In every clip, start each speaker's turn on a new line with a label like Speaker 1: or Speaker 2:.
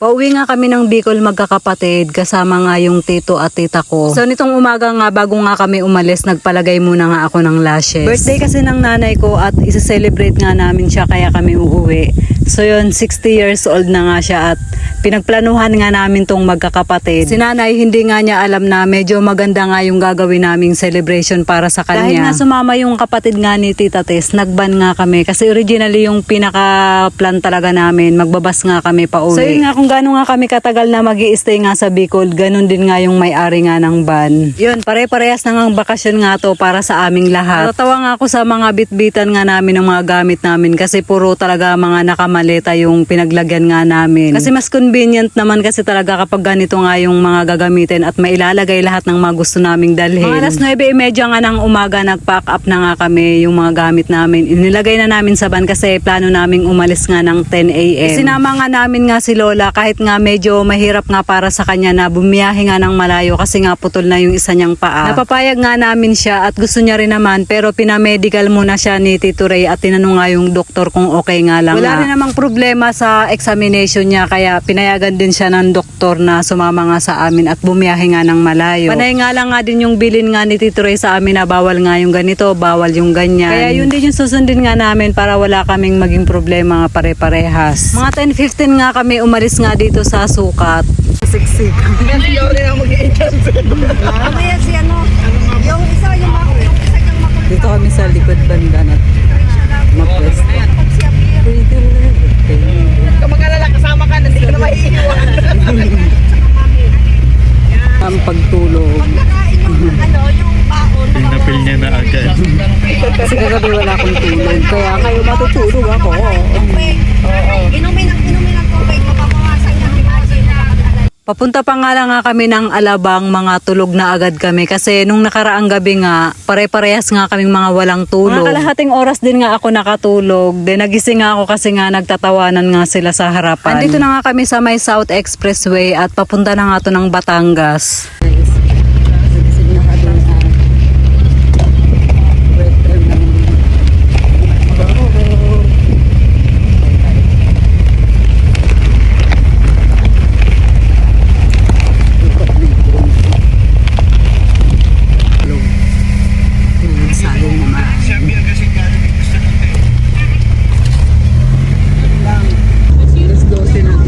Speaker 1: Pauwi nga kami ng Bicol magkakapatid kasama nga yung tito at tita ko. So nitong umaga nga bago nga kami umalis nagpalagay muna nga ako ng lashes. Birthday kasi ng nanay ko at isa-celebrate nga namin siya kaya kami uuwi. So yun 60 years old na nga siya at pinagplanuhan nga namin tong magkakapatid. Si nanay hindi nga niya alam na medyo maganda nga yung gagawin naming celebration para sa kanya. Dahil nga sumama yung kapatid nga ni Tita Tess, nagban nga kami kasi originally yung pinaka-plan talaga namin, magbabas nga kami pa uwi. So yun nga kung gaano nga kami katagal na mag stay nga sa Bicol, ganun din nga yung may-ari nga ng van. Yun, pare-parehas na nga bakasyon nga to para sa aming lahat. Natatawa nga ako sa mga bitbitan nga namin ng mga gamit namin kasi puro talaga mga nakamaleta yung pinaglagyan nga namin. Kasi mas convenient naman kasi talaga kapag ganito nga yung mga gagamitin at mailalagay lahat ng mga gusto naming dalhin. Mga alas 9.30 nga ng umaga nag-pack up na nga kami yung mga gamit namin. Inilagay na namin sa van kasi plano naming umalis nga ng 10 a.m. Sinama nga namin nga si Lola kahit nga medyo mahirap nga para sa kanya na bumiyahe nga ng malayo kasi nga putol na yung isa niyang paa. Napapayag nga namin siya at gusto niya rin naman pero pinamedical muna siya ni Tito Ray at tinanong nga yung doktor kung okay nga lang. Wala rin namang problema sa examination niya kaya pinayagan din siya ng doktor na sumama nga sa amin at bumiyahe nga ng malayo. Panay nga lang nga din yung bilin nga ni Tito Ray sa amin na bawal nga yung ganito, bawal yung ganyan. Kaya yun din yung susundin nga namin para wala kaming maging problema nga pare-parehas. Mga 10-15 nga kami umalis nga dito sa sukat. Siksik.
Speaker 2: Mamaya si ano, yung isa yung mako, yung isa yung.
Speaker 1: Dito kami sa likod banda na mapwesto.
Speaker 3: Kung mag-alala, kasama ka, hindi ka na maiiwan.
Speaker 1: Ang pagtulog.
Speaker 2: Yung ano, yung baon.
Speaker 4: Pinapil niya na agad.
Speaker 1: Kasi kagabi wala akong tulog. Kaya kayo matutulog ako.
Speaker 2: Tubig. Inumin ang inumin ang tubig, mapapawasan niya yung
Speaker 1: Papunta pa nga lang nga kami ng Alabang, mga tulog na agad kami. Kasi nung nakaraang gabi nga, pare-parehas nga kaming mga walang tulog. Mga kalahating oras din nga ako nakatulog. Then nagising nga ako kasi nga nagtatawanan nga sila sa harapan. Andito na nga kami sa may South Expressway at papunta na nga to ng Batangas. Sayang naman. Alas 12 na.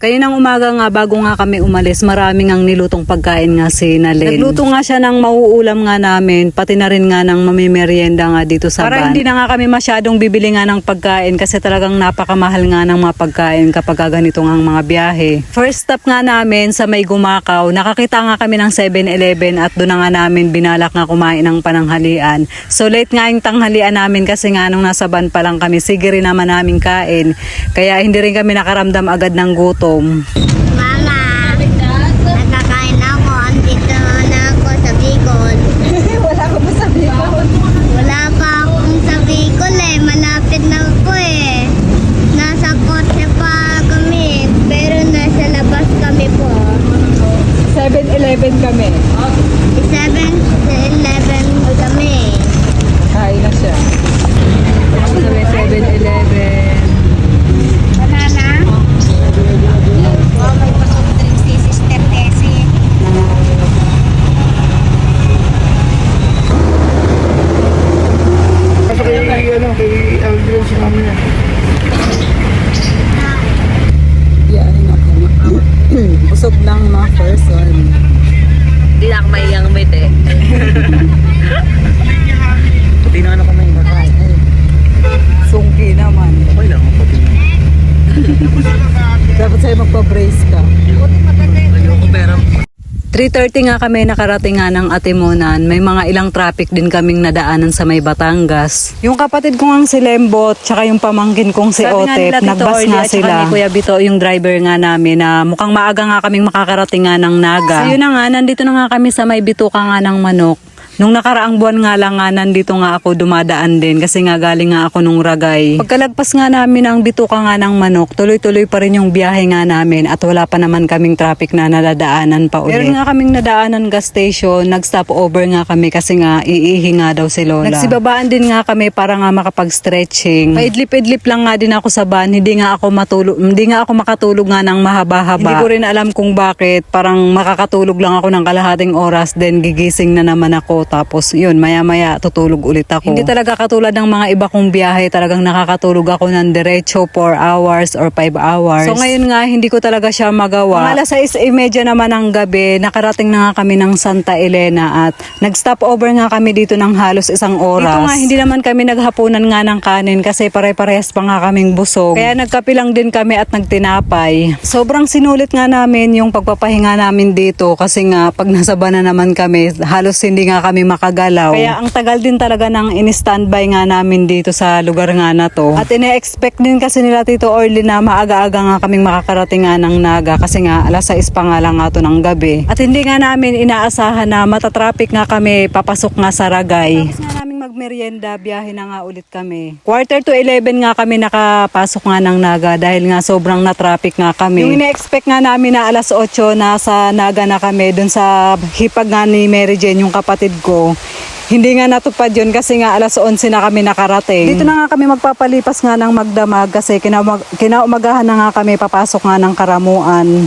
Speaker 1: Kaninang umaga nga bago nga kami umalis, maraming ang nilutong pagkain nga si Nalin. Nagluto nga siya ng mauulam nga namin, pati na rin nga ng mamimerienda nga dito sa Para hindi na nga kami masyadong bibili nga ng pagkain kasi talagang napakamahal nga ng mga pagkain kapag ganito nga ang mga biyahe. First stop nga namin sa may Gumakaw, nakakita nga kami ng 7-Eleven at doon nga namin binalak nga kumain ng pananghalian. So late nga yung tanghalian namin kasi nga nung nasa van pa lang kami, sige rin naman namin kain. Kaya hindi rin kami nakaramdam agad ng gutom.
Speaker 5: Mama, nakakain ako. Andito na ako sa Bicol.
Speaker 2: Wala ko pa sabi ko.
Speaker 5: Wala pa akong sa Bicol eh. Malapit na ako eh. Nasa kotse pa kami. Pero nasa labas kami po.
Speaker 1: 7-Eleven kami.
Speaker 5: 7-Eleven kami.
Speaker 1: Kain na siya. Sa may 7-Eleven. Busog lang mga person.
Speaker 3: Hindi na ako maiyang umit eh. Pati na ano kami nakain.
Speaker 1: Sungki naman.
Speaker 4: Okay lang, pati
Speaker 1: Dapat sa'yo magpa-brace ka.
Speaker 3: Ayoko pero
Speaker 1: 3.30 nga kami nakarating nga ng Atimonan. May mga ilang traffic din kaming nadaanan sa may Batangas. Yung kapatid ko nga si Lembot, tsaka yung pamangkin kong si
Speaker 3: Sabi
Speaker 1: Otep, nagbas nga sila.
Speaker 3: ni
Speaker 1: Kuya Bito, yung driver nga namin na mukhang maaga nga kaming makakarating nga ng Naga. So yun na nga, nandito na nga kami sa may bituka nga ng manok. Nung nakaraang buwan nga lang nga nandito nga ako dumadaan din kasi nga galing nga ako nung ragay. Pagkalagpas nga namin ang bituka nga ng manok, tuloy-tuloy pa rin yung biyahe nga namin at wala pa naman kaming traffic na nadadaanan pa ulit. Meron nga kaming nadaanan gas station, nag-stop over nga kami kasi nga iihi nga daw si Lola. Nagsibabaan din nga kami para nga makapag-stretching. Paidlip-idlip lang nga din ako sa van, hindi nga ako matulog, hindi nga ako makatulog nga ng mahaba-haba. Hindi ko rin alam kung bakit, parang makakatulog lang ako ng kalahating oras, then gigising na naman ako, tapos yun, maya-maya tutulog ulit ako. Hindi talaga katulad ng mga iba kong biyahe, talagang nakakatulog ako ng diretso 4 hours or 5 hours. So ngayon nga, hindi ko talaga siya magawa. Mga alas 6.30 naman ng gabi, nakarating na nga kami ng Santa Elena at nag-stop over nga kami dito ng halos isang oras. Dito nga, hindi naman kami naghapunan nga ng kanin kasi pare-parehas pa nga kaming busog. Kaya nagkape lang din kami at nagtinapay. Sobrang sinulit nga namin yung pagpapahinga namin dito kasi nga pag nasa bana naman kami, halos hindi nga kami makagalaw. Kaya ang tagal din talaga ng in-standby nga namin dito sa lugar nga na to. At ine-expect din kasi nila Tito Orly na maaga-aga nga kaming makakarating nga ng Naga kasi nga alas 6 pa nga lang nga to ng gabi. At hindi nga namin inaasahan na matatraffic nga kami papasok nga sa Ragay. Tapos nga magmerienda, biyahe na nga ulit kami. Quarter to 11 nga kami nakapasok nga ng Naga dahil nga sobrang na-traffic nga kami. Yung ine-expect nga namin na alas 8 nasa Naga na kami dun sa hipag nga ni Mary Jane, yung kapatid ko. Hindi nga natupad yun kasi nga alas 11 na kami nakarating. Dito na nga kami magpapalipas nga ng magdamag kasi kinaumag- kinaumagahan na nga kami papasok nga ng karamuan.